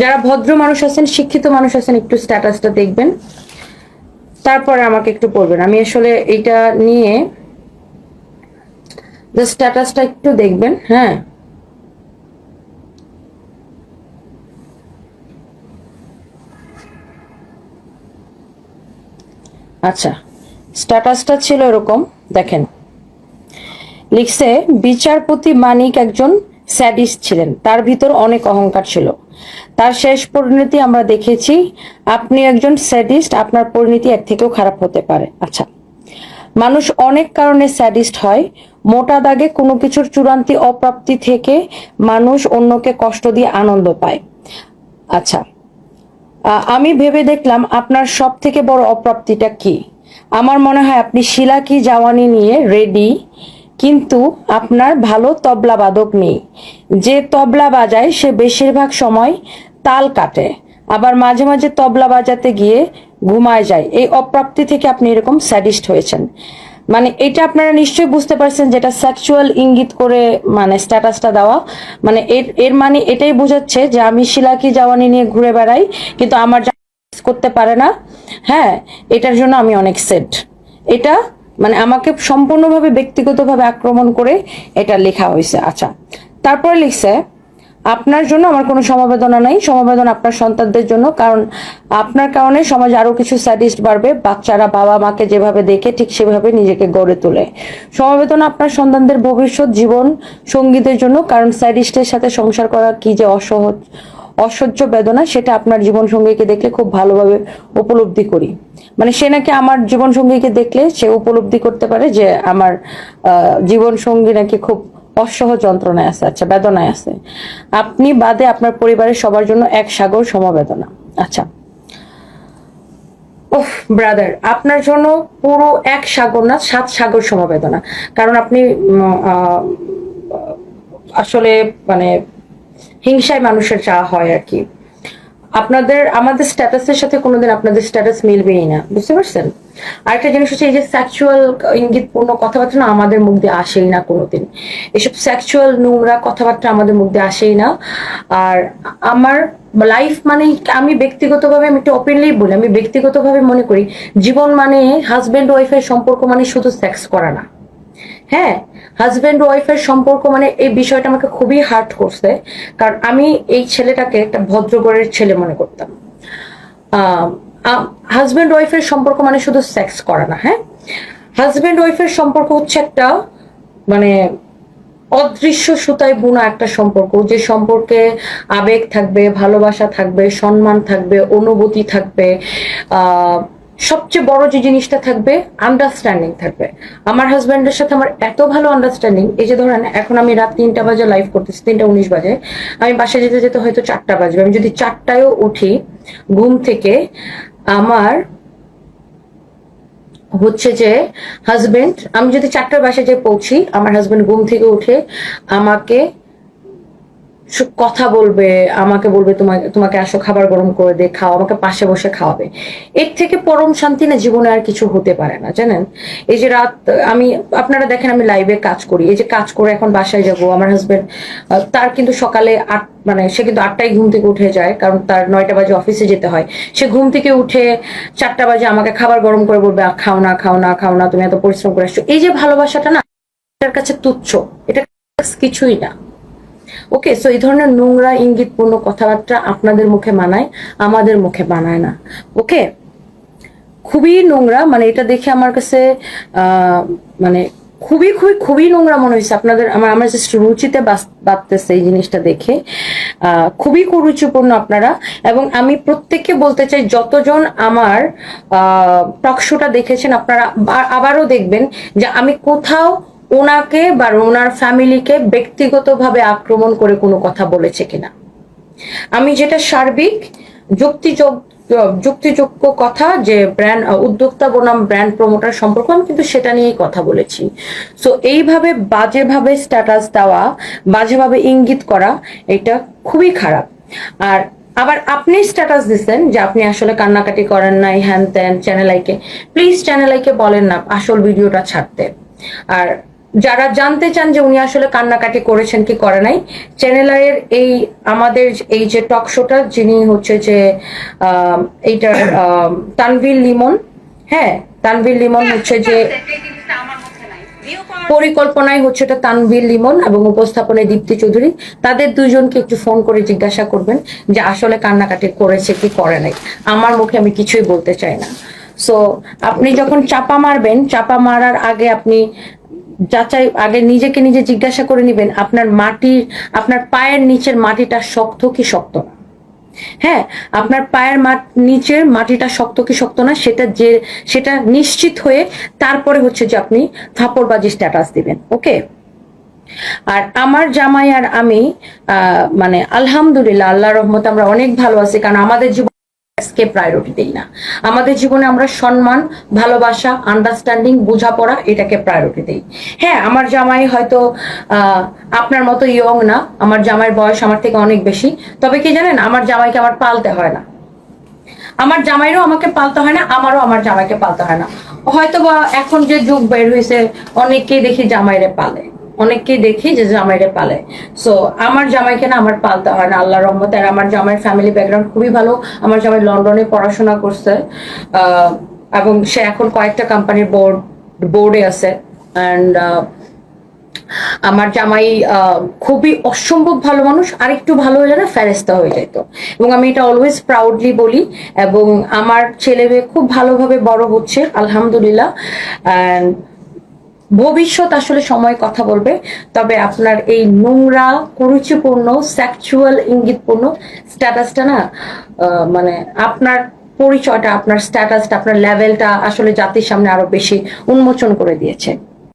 যারা ভদ্র মানুষ আছেন, শিক্ষিত মানুষ আছেন, একটু স্ট্যাটাসটা দেখবেন। তারপরে আমাকে একটু পড়বেন। আমি আসলে এটা নিয়ে স্ট্যাটাসটা একটু দেখবেন হ্যাঁ। আচ্ছা স্ট্যাটাসটা ছিল এরকম, দেখেন। লিখছে, বিচারপতি মানিক একজন স্যাডিস্ট ছিলেন। তার ভিতর অনেক অহংকার ছিল। তার শেষ পরিণতি আমরা দেখেছি, আপনি একজন স্যাডিস্ট, আপনার পরিণতি এক থেকেও খারাপ হতে পারে। আচ্ছা মানুষ অনেক কারণে স্যাডিস্ট হয়। মোটা দাগে কোনো কিছুর চূড়ান্তি অপ্রাপ্তি থেকে মানুষ অন্যকে কষ্ট দিয়ে আনন্দ পায়। আচ্ছা আমি ভেবে দেখলাম আপনার সব থেকে বড় অপ্রাপ্তিটা কি? আমার মনে হয় আপনি শিলা কি, জাওয়ানি নিয়ে রেডি কিন্তু আপনার ভালো তবলা বাদক নেই। যে তবলা বাজায় সে বেশিরভাগ সময় তাল কাটে। আবার মাঝে মাঝে তবলা বাজাতে গিয়ে ঘুমায় যায়। এই অপ্রাপ্তি থেকে আপনি এরকম স্যাডিস্ট হয়েছেন। মানে এটা আপনারা নিশ্চয়ই বুঝতে পারছেন যেটা সেক্সুয়াল ইঙ্গিত করে মানে স্ট্যাটাসটা দেওয়া। মানে এর এর মানে এটাই বোঝাচ্ছে যে আমি শিলাকি জাওয়ানি নিয়ে ঘুরে বেড়াই, কিন্তু আমার করতে পারে না হ্যাঁ এটার জন্য আমি অনেক সেট এটা মানে আমাকে সম্পূর্ণভাবে ব্যক্তিগতভাবে আক্রমণ করে এটা লেখা হয়েছে। আচ্ছা তারপরে লিখছে, আপনার জন্য আমার কোনো সমবেদনা নাই। সমবেদনা আপনার সন্তানদের জন্য, কারণ আপনার কারণে সমাজে আরও কিছু স্যাডিস্ট বাড়বে। বাচ্চারা বাবা মাকে যেভাবে দেখে ঠিক সেভাবে নিজেকে গড়ে তোলে। সমবেদনা আপনার সন্তানদের ভবিষ্যৎ, জীবন, সঙ্গীদের জন্য, কারণ স্যাডিস্টের সাথে সংসার করা কি যে অসহজ। অসহ্য বেদনা, সেটা আপনার জীবন সঙ্গীকে দেখলে খুব ভালোভাবে উপলব্ধি করি। মানে সে নাকি আমার জীবন সঙ্গীকে দেখলে সে উপলব্ধি করতে পারে যে আমার জীবন সঙ্গী নাকি খুব অসহ যন্ত্রণায় আছে আচ্ছা বেদনায় আছে। আপনি বাদে আপনার পরিবারের সবার জন্য এক সাগর সমবেদনা। আচ্ছা। ওহ ব্রাদার, আপনার জন্য পুরো এক সাগর না, সাত সাগর সমবেদনা। কারণ আপনি আসলে মানে হিংসায় মানুষের চাওয়া হয় আর কি। আপনাদের, আমাদের স্ট্যাটাসের সাথে কোনোদিন আপনাদের স্ট্যাটাস মিলবেই না, বুঝতে পারছেন? আরেকটা জিনিস হচ্ছে এই যে সেক্সুয়াল ইঙ্গিতপূর্ণ কথাবার্তা না আমাদের মুখ দিয়ে আসেই না কোনোদিন। এসব সেক্সুয়াল নোংরা কথাবার্তা আমাদের মুখ দিয়ে আসেই না। আর আমার লাইফ মানে আমি ব্যক্তিগতভাবে, আমি একটু ওপেনলি বলি, আমি ব্যক্তিগতভাবে মনে করি, জীবন মানে হাজব্যান্ড ওয়াইফের সম্পর্ক মানে শুধু সেক্স করা না। হ্যাঁ হাজব্যান্ড ওয়াইফের সম্পর্ক মানে এই বিষয়টা আমাকে খুবই হার্ট করছে। কারণ আমি এই ছেলেটাকে একটা ভদ্রগড়ের ছেলে মনে করতাম। হাজব্যান্ড ওয়াইফের সম্পর্ক মানে শুধু সেক্স করা না হ্যাঁ? হাজব্যান্ড ওয়াইফের সম্পর্ক হচ্ছে একটা মানে অদৃশ্য সুতায় বুনা একটা সম্পর্ক। যে সম্পর্কে আবেগ থাকবে, ভালোবাসা থাকবে, সম্মান থাকবে, অনুভূতি থাকবে সবচেয়ে বড় যে জিনিসটা থাকবে আন্ডারস্ট্যান্ডিং থাকবে। আমার হাজব্যান্ডের সাথে আমার এত ভালো আন্ডারস্ট্যান্ডিং এই যে ধরেন, এখন আমি রাত তিনটা বাজে লাইভ করতেছি, তিনটা উনিশ বাজে, আমি বাসায় যেতে যেতে হয়তো চারটা বাজবে। আমি যদি চারটায়ও উঠি, ঘুম থেকে আমার হচ্ছে যে হাজবেন্ড আমি যদি চারটার বাসায় যে পৌঁছি, আমার হাজবেন্ড ঘুম থেকে উঠে আমাকে কথা বলবে আমাকে বলবে তোমাকে তোমাকে আসো খাবার গরম করে দে খাও আমাকে পাশে বসে খাওয়াবে। এর থেকে পরম শান্তি না জীবনে আর কিছু হতে পারে না জানেন? এই যে রাত আমি আপনারা দেখেন আমি লাইভে কাজ করি। এই যে কাজ করে এখন বাসায় যাব আমার হাজবেন্ড তার কিন্তু সকালে আট মানে সে কিন্তু আটটায় ঘুম থেকে উঠে যায় কারণ তার নয়টা বাজে অফিসে যেতে হয়। সে ঘুম থেকে উঠে চারটা বাজে আমাকে খাবার গরম করে বলবে "আহ, খাও না খাও না খাও না তুমি এত পরিশ্রম করে আসছো। এই যে ভালোবাসাটা না কাছে তুচ্ছ এটা কিছুই না। ওকে সো এই ধরনের নোংরা ইঙ্গিতপূর্ণ কথাবার্তা আপনাদের মুখে মানায়, আমাদের মুখে মানায় না। ওকে খুবই নোংরা মানে এটা দেখে আমার কাছে মানে খুবই খুবই খুবই নোংরা মনে হয়েছে। আপনাদের, আমার আমার জাস্ট রুচিতে বাঁধতেছে এই জিনিসটা দেখে। খুবই কুরুচিপূর্ণ আপনারা। এবং আমি প্রত্যেককে বলতে চাই, যতজন আমার টকশোটা দেখেছেন, আপনারা আবারও দেখবেন যে আমি কোথাও ওনাকে বা ওনার ফ্যামিলিকে ব্যক্তিগতভাবে আক্রমণ করে কোনো কথা বলেছে কিনা। আমি যেটা সার্বিক, যুক্তিযোগ যুক্তিযোগ্য কথা যে ব্র্যান্ড উদ্যোক্তা বনাম ব্র্যান্ড প্রমোটার সম্পর্ক আমি কিন্তু সেটা নিয়েই কথা বলেছি। সো এইভাবে বাজেভাবে স্ট্যাটাস দেওয়া, বাজেভাবে ইঙ্গিত করা, এটা খুবই খারাপ। আর আবার আপনি স্ট্যাটাস দিচ্ছেন যে আপনি আসলে কান্নাকাটি করেন নাই, হ্যান ত্যান চ্যানেল আইকে প্লিজ চ্যানেল আইকে বলেন না, আসল ভিডিওটা ছাড়তে। আর যারা জানতে চান যে উনি আসলে কান্নাকাটি করেছেন কি করে নাই চ্যানেলের এই আমাদের এই যে টক শোটা যিনি হচ্ছে যে এইটার তানভীর লিমন হ্যাঁ তানভীর লিমন হচ্ছে যে পরিকল্পনায় হচ্ছে এটা তানভীর লিমন এবং উপস্থাপনায় দীপ্তি চৌধুরী। তাদের দুজনকে একটু ফোন করে জিজ্ঞাসা করবেন যে আসলে কান্নাকাটি করেছে কি করে নাই। আমার মুখে আমি কিছুই বলতে চাই না। সো আপনি যখন চাপা মারবেন, চাপা মারার আগে আপনি যাচাই আগে নিজেকে নিজে জিজ্ঞাসা করে নেবেন, আপনার মাটির, আপনার পায়ের নিচের মাটিটা শক্ত কি শক্ত না? হ্যাঁ আপনার পায়ের নিচের মাটিটা শক্ত কি শক্ত না, সেটা যে, সেটা নিশ্চিত হয়ে তারপরে হচ্ছে যে আপনি থাপড়বাজি স্ট্যাটাস দিবেন, ওকে? আর আমার জামাই আর আমি মানে আলহামদুলিল্লাহ আল্লাহ রহমতে আমরা অনেক ভালো আছি, কারণ আমাদের জীবন কে প্রায়োরিটি দেই না। আমাদের জীবনে আমরা সম্মান, ভালোবাসা আন্ডারস্ট্যান্ডিং বোঝাপড়া এটাকে প্রায়োরিটি দেই। হ্যাঁ আমার জামাই হয়তো আপনার মতো ইয়ং না, আমার জামাইয়ের বয়স আমার থেকে অনেক বেশি, তবে কি জানেন, আমার জামাইকে আমার পালতে হয় না। আমার জামাইরও আমাকে পালতে হয় না, আমারও আমার জামাইকে পালতে হয় না। হয়তো বা এখন যে যুগ বের হয়েছে অনেকেই দেখি জামাইরে পালে। অনেককেই দেখি যে জামাইরে পালে। সো আমার জামাইকে না আমার পালতে হয় না আল্লাহ রহমতে। আর আমার জামাইয়ের ফ্যামিলি ব্যাকগ্রাউন্ড খুবই ভালো। আমার জামাই লন্ডনে পড়াশোনা করছে এবং সে এখন কয়েকটা কোম্পানির বোর্ড বোর্ডে আছে। অ্যান্ড আমার জামাই খুবই অসম্ভব ভালো মানুষ। আর একটু ভালো হলে না ফেরেস্তা হয়ে যেত এবং আমি এটা অলওয়েজ প্রাউডলি বলি। এবং আমার ছেলে মেয়ে খুব ভালোভাবে বড় হচ্ছে, আলহামদুলিল্লাহ। And ভবিষ্যৎ আসলে সময় কথা বলবে, তবে আপনার এই নোংরা, কুরুচিপূর্ণ সেক্সুয়াল ইঙ্গিতপূর্ণ স্ট্যাটাসটা না মানে আপনার পরিচয়টা, আপনার স্ট্যাটাসটা আপনার লেভেলটা আসলে জাতির সামনে আরও বেশি উন্মোচন করে দিয়েছে।